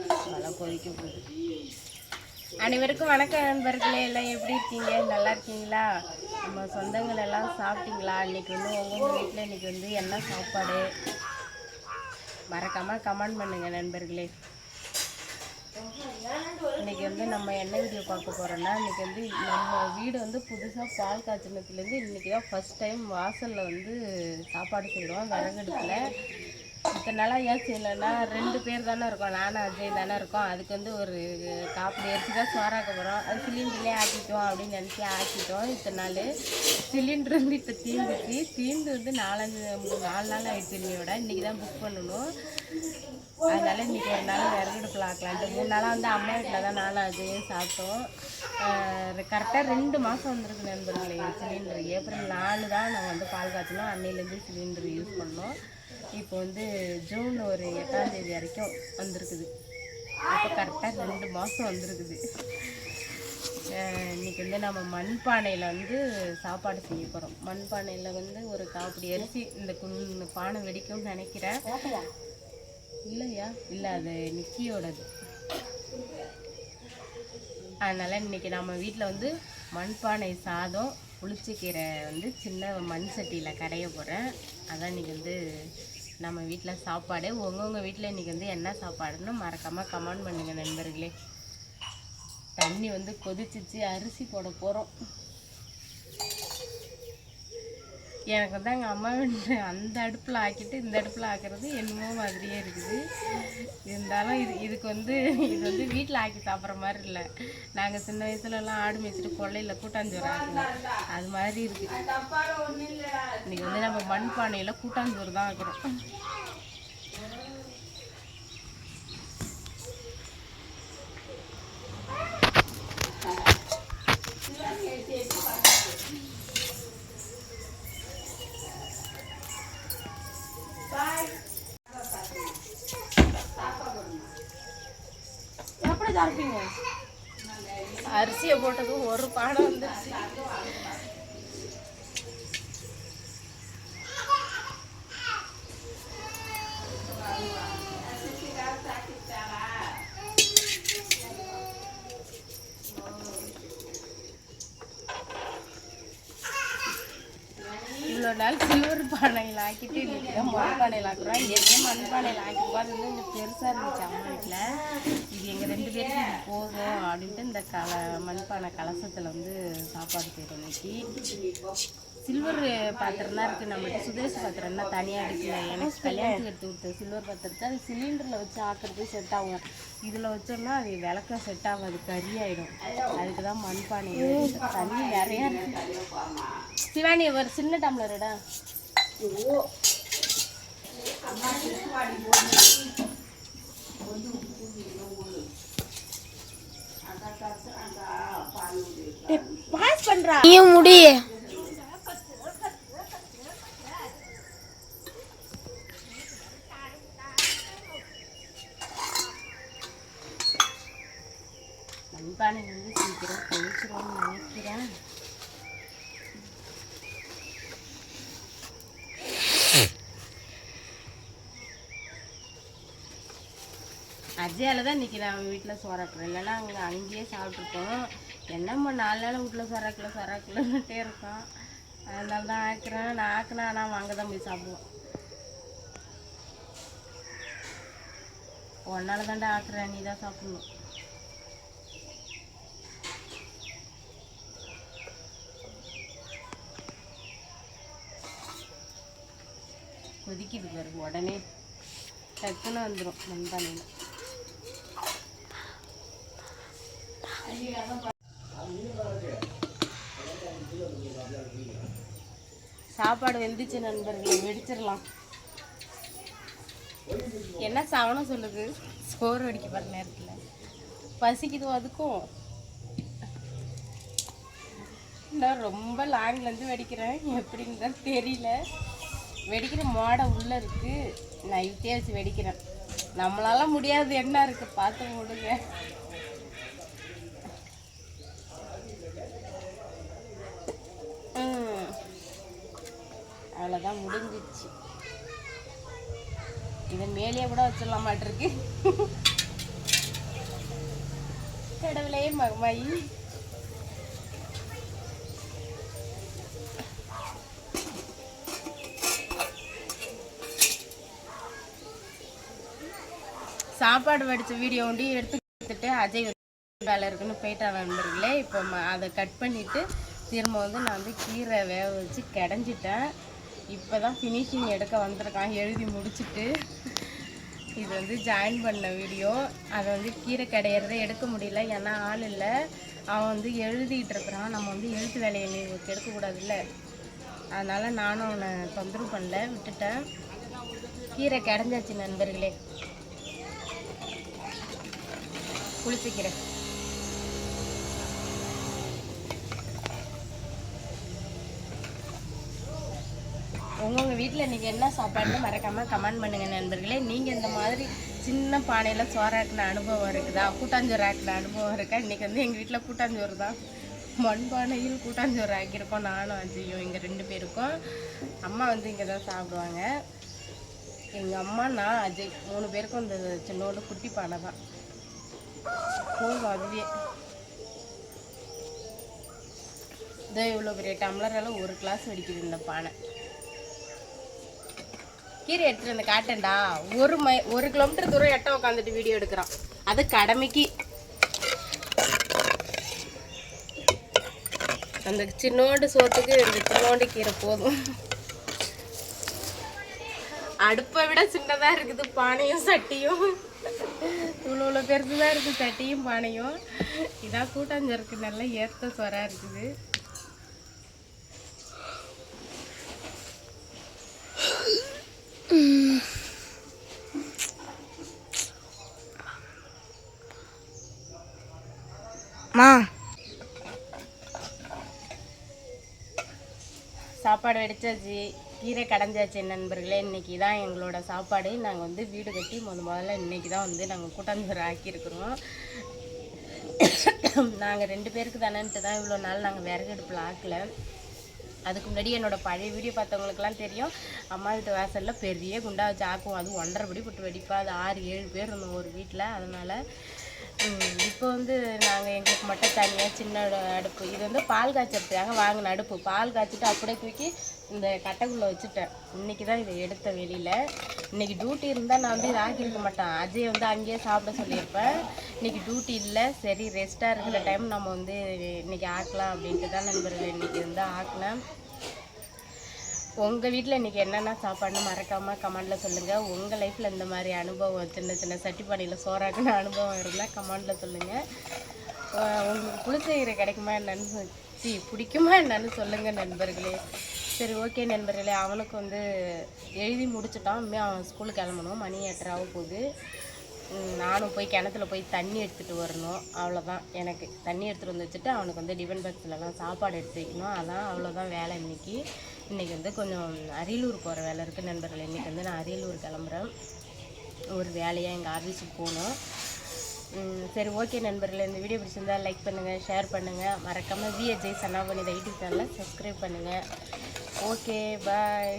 நல்லா கொதிக்க போகுது அனைவருக்கும் வணக்கம் நண்பர்களே. எல்லாம் எப்படி இருக்கீங்க? நல்லா இருக்கீங்களா? நம்ம சொந்தங்கள் எல்லாம் சாப்பிட்டீங்களா? இன்னைக்கு வந்து உங்கள் வீட்டில் இன்னைக்கு வந்து என்ன சாப்பாடு? மறக்காமல் கமெண்ட் பண்ணுங்கள் நண்பர்களே. இன்னைக்கு வந்து நம்ம என்ன வீடியோ பார்க்க போகிறோன்னா இன்னைக்கு வந்து நம்ம வீடு வந்து புதுசாக பால் காய்ச்சினத்துலேருந்து இன்றைக்கி தான் ஃபஸ்ட் டைம் வாசலில் வந்து சாப்பாடு செய்கிறோம் விறகடுப்பில் இத்தனை நாளாக ஏன் செய்யலைன்னா ரெண்டு பேர் தானே இருக்கோம். நானும் அஜய் தானே இருக்கோம். அதுக்கு வந்து ஒரு காப்பி அரிசி தான் சோறாக்க போகிறோம் அது சிலிண்டர்லேயே ஆக்கிட்டோம் அப்படின்னு நினச்சி ஆக்கிட்டோம். இத்தனை நாள். சிலிண்டர் வந்து இப்போ தீந்துச்சு. தீந்து வந்து நாலஞ்சு மூணு நாலு நாள் ஆகிடுச்சு இன்னையோட இன்றைக்கி தான் புக் பண்ணணும். அதனால் இன்னைக்கு ஒரு நாள் விறகடுப்பில் ஆக்கலான்ட்டு மூணு நாளாக வந்து அம்மா வீட்டில் தான் நானும் அஜயும் சாப்பிட்டோம். கரெக்டாக ரெண்டு மாதம் வந்திருக்கு நண்பர்களே சிலிண்டர் ஏப்ரல் நாலு தான் நாங்கள் வந்து பால் காய்ச்சினோம் அன்னையிலேருந்து சிலிண்டர் யூஸ் பண்ணோம். இப்போ வந்து ஜூன் ஒரு எட்டாம் தேதி வரைக்கும் வந்திருக்குது. அப்போ கரெக்டாக ரெண்டு மாதம் வந்திருக்குது. இன்றைக்கி இன்னைக்கு வந்து நம்ம மண்பானையில் வந்து சாப்பாடு செய்ய போகிறோம் மண்பானையில் வந்து ஒரு காப்படி அரிசி இந்த குன் பானை வெடிக்கும்னு நினைக்கிறேன். இல்லையா? இல்லை அது நிக்கியோடது. அதனால் இன்னைக்கு நம்ம வீட்டில் வந்து மண்பானை சாதம் புளிச்சக்கீரை வந்து சின்ன மண் சட்டியில் கடைய போகிறேன் அதான் இன்னைக்கு வந்து நம்ம வீட்டில் சாப்பாடு. உங்கவுங்க வீட்டில் இன்னைக்கு வந்து என்ன சாப்பாடுன்னு மறக்காமல் கமெண்ட் பண்ணுங்கள் நண்பர்களே. தண்ணி வந்து கொதிச்சிச்சு அரிசி போட போகிறோம் எனக்கு வந்து எங்கள் அம்மா வீட்டு அந்த அடுப்பில் ஆக்கிட்டு இந்த அடுப்பில் ஆக்குறது என்னமோ மாதிரியே இருக்குது. இருந்தாலும் இது இதுக்கு வந்து இது வந்து வீட்டில் ஆக்கி சாப்பிட்ற மாதிரி இல்லை. நாங்கள் சின்ன வயசுலலாம் ஆடு மேய்ச்சிட்டு கொள்ளையில் கூட்டாஞ்சோறு ஆக்குவோம். அது மாதிரி இருக்குது இன்றைக்கி வந்து நம்ம மண் பானையில் கூட்டாஞ்சோறு தான் ஆக்கிறோம். தான் அரிசியை போட்டதும் ஒரு பாடம் வந்துருச்சு. இவ்வளோ நாள் சில்வர் பானையில் ஆக்கிட்டு இன்றைக்கி தான் மண் பானையில் ஆக்குறோம். ஏற்கனவே மண் பானையில் ஆக்கிப்பா அது வந்து கொஞ்சம் பெருசாக இருந்துச்சு அம்மா வீட்டில். இது எங்கள் ரெண்டு பேருக்கு இது போதும் அப்படின்ட்டு இந்த கல மண்பானை கலசத்தில் வந்து சாப்பாடு செய்கிறோம் இன்னைக்கு. சில்வர் பாத்திரம் தான் இருக்குது நம்மகிட்ட சுதேஷ் பாத்திரம் தான் தனியாக இருக்குல்ல எனக்கு கல்யாணத்துக்கு எடுத்து கொடுத்த சில்வர் பாத்திரத்தை அது சிலிண்டரில் வச்சு ஆக்குறது செட் ஆகும். இதில் வச்சோம்னா அது விளக்க செட் ஆகாது. கறி ஆகிடும் அதுக்கு தான் மண்பானை தண்ணி நிறையா இருக்கு. சிவானி ஒரு சின்ன டம்ளர்டா பாஸ் பண்றா. நீயும் முடி வந்து சீக்கிரம் கொதிச்சிரும்னு நினைக்கிறேன். அஜயால தான் இன்றைக்கி நான் வீட்டில் சோறாக்குறேன் இல்லைன்னா அங்கே அங்கேயே சாப்பிட்ருக்கோம் என்னம்மா நாலு நாள் வீட்டில் சோறாக்கல சோறாக்கலன்னுட்டே இருக்கோம். அதனால தான் ஆக்குறேன். நான் ஆக்குனா ஆனால் அங்கே தான் போய் சாப்பிடுவோம். உன்னால தாண்டா ஆக்குறேன். நீ தான் சாப்பிடணும். கொதிக்குது பாருங்க உடனே டக்குன்னு வந்துடும் மண்பானையில் சாப்பாடு வெந்துச்சு நண்பர்களை வெடிச்சிடலாம். என்ன சவனம் சொல்லுது? சோறு வடிக்க பாரு நேரத்தில். பசிக்குதோ அதுக்கும். நான் ரொம்ப லாங்லேருந்து வெடிக்கிறேன் எப்படின்னு தான் தெரியல. வெடிக்கிற மாடை உள்ளே இருக்குது நான் இழுத்தே வச்சு வெடிக்கிறேன். நம்மளால முடியாது. என்ன இருக்கு? பார்த்து விடுங்க அவ்வளோதான் முடிஞ்சிச்சு. இதை மேலேயே கூட வச்சிடலாம் மாட்டிருக்கு. கடவுளையே மகமாயி சாப்பாடு வடித்த வீடியோ ஒண்டி எடுத்து கொடுத்துட்டு அஜய் வேலை இருக்குன்னு போயிட்டா நண்பர்களே இப்போ ம- அதை கட் பண்ணிவிட்டு திரும்ப வந்து நான் வந்து கீரை வேக வச்சு கிடஞ்சிட்டேன். இப்போ தான் ஃபினிஷிங் எடுக்க வந்திருக்கான். எழுதி முடிச்சுட்டு இது வந்து ஜாயின் பண்ண வீடியோ அதை வந்து கீரை கிடையிறத எடுக்க முடியல. ஏன்னா ஆள் இல்லை. அவன் வந்து எழுதிட்டு இருக்கிறான். நம்ம வந்து எழுத்து வேலையை நீ கெடுக்கக்கூடாதுல்ல அதனால் நானும் அவனை தொந்தரவு பண்ணல. விட்டுட்டேன். கீரை கிடைஞ்சாச்சு நண்பர்களே. குளிச்சிக்கிறேன். உங்கவுங்க வீட்டில் இன்றைக்கி என்ன சாப்பாடுன்னு மறக்காமல் கமெண்ட் பண்ணுங்கள் நண்பர்களே. நீங்கள் இந்த மாதிரி சின்ன பானையில் சோறாக்குன அனுபவம் இருக்குதா? கூட்டாஞ்சோறு ஆக்கின அனுபவம் இருக்கா? இன்றைக்கி வந்து எங்கள் வீட்டில் கூட்டாஞ்சோறு தான். மண்பானையில் கூட்டாஞ்சோறு ஆக்கியிருக்கோம் நானும் அஜயும் இங்கே ரெண்டு பேருக்கும். அம்மா வந்து இங்கே தான் சாப்பிடுவாங்க. எங்கள் அம்மா நான் அஜய் மூணு பேருக்கும் இந்த சின்னோட குட்டி பானை தான். போதும் அதுவே இதோ இவ்வளோ பெரிய டம்ளரால் ஒரு கிளாஸ் வெடிக்குது இந்த பானை. கீரை எடுத்துட்டு வந்து காட்டேன்டா. ஒரு மை ஒரு கிலோமீட்டர் தூரம் எட்ட உட்காந்துட்டு வீடியோ எடுக்கிறான். அது கடமைக்கு. அந்த சின்னோண்டு சோத்துக்கு இந்த சின்னோண்டு கீரை போதும். அடுப்பை விட சின்னதாக இருக்குது பானையும் சட்டியும். இவ்வளோ இவ்வளோ பெருசு தான் இருக்குது சட்டியும் பானையும். இதான் கூட்டாஞ்சருக்கு நல்லா ஏற்ற சொரா இருக்குது. மா. சாப்பாடு வெடிச்சாச்சு. கீரை கடைஞ்சாச்சு நண்பர்களே. இன்னைக்கு தான் எங்களோட சாப்பாடு நாங்கள் வந்து வீடு கட்டி முத முதல்ல இன்றைக்கி தான் வந்து நாங்கள் கூட்டாஞ்சோறு ஆக்கியிருக்கிறோம். நாங்கள் ரெண்டு பேருக்கு தானேன்ட்டு தான் இவ்வளோ நாள் நாங்கள் விறகு அடுப்பில் ஆக்கலை. அதுக்கு முன்னாடி என்னோட பழைய வீடியோ பார்த்தவங்களுக்குலாம் தெரியும். அம்மா வீட்டு வாசலில் பெரிய குண்டா வச்சு ஆக்குவோம். அது ஒன்றரை படி போட்டு வெடிப்பா. அது ஆறு ஏழு பேர் இருந்தோம் ஒரு வீட்டில் அதனால் இப்போ வந்து நாங்கள் எங்களுக்கு மட்டும் தனியாக சின்ன அடுப்பு. இது வந்து பால் காய்ச்சறதுக்காக வாங்கின அடுப்பு. பால் காய்ச்சிட்டு அப்படியே தூக்கி இந்த கட்டைக்குள்ளே வச்சுட்டேன். இன்னைக்கு தான் இதை எடுத்த வெளியில். இன்றைக்கி டியூட்டி இருந்தால் நான் வந்து ஆக்கியிருக்க மாட்டேன். அஜய் வந்து அங்கேயே சாப்பிட சொல்லியிருப்பேன். இன்றைக்கி டியூட்டி இல்லை. சரி ரெஸ்ட்டாக இருக்கிற டைம் நம்ம வந்து இன்றைக்கி ஆக்கலாம் அப்படின்ட்டு தான் நண்பர்கள் இன்றைக்கி வந்து ஆக்கினேன். உங்கள் வீட்டில் இன்றைக்கி என்னென்ன சாப்பாடுன்னு மறக்காமல் கமெண்டில் சொல்லுங்கள் உங்கள் லைஃப்பில் இந்த மாதிரி அனுபவம் சின்ன சின்ன சட்டி சோறாக்குன அனுபவம் இருந்தால் கமெண்டில் சொல்லுங்கள் உங்களுக்கு புளிச்சகீரை கிடைக்குமா என்னன்னு சி பிடிக்குமா என்னன்னு சொல்லுங்கள் நண்பர்களே. சரி ஓகே நண்பர்களே. அவனுக்கு வந்து எழுதி முடிச்சுட்டான். இனிமே அவன் ஸ்கூலுக்கு கிளம்பணும். மணி எட்டராக போகுது. நானும் போய் கிணத்துல போய் தண்ணி எடுத்துகிட்டு வரணும். அவ்வளோதான் எனக்கு. தண்ணி எடுத்துகிட்டு வந்து வச்சுட்டு அவனுக்கு வந்து டிஃபன் பாக்ஸ்லலாம் சாப்பாடு எடுத்து வைக்கணும். அதான் அவ்வளோதான் வேலை இன்னைக்கு. இன்றைக்கி வந்து கொஞ்சம் அரியலூர் போகிற வேலை இருக்குது நண்பர்கள். இன்றைக்கி வந்து நான் அரியலூர் கிளம்புறேன். ஒரு வேலையாக எங்கள் ஆஃபீஸுக்கு போகணும். சரி ஓகே நண்பர்கள். இந்த வீடியோ பிடிச்சிருந்தால் லைக் பண்ணுங்கள் ஷேர் பண்ணுங்கள் மறக்காமல் விஎஜய் சனாபனி யூடியூப் சேனலை சப்ஸ்கிரைப் பண்ணுங்கள் ஓகே பாய்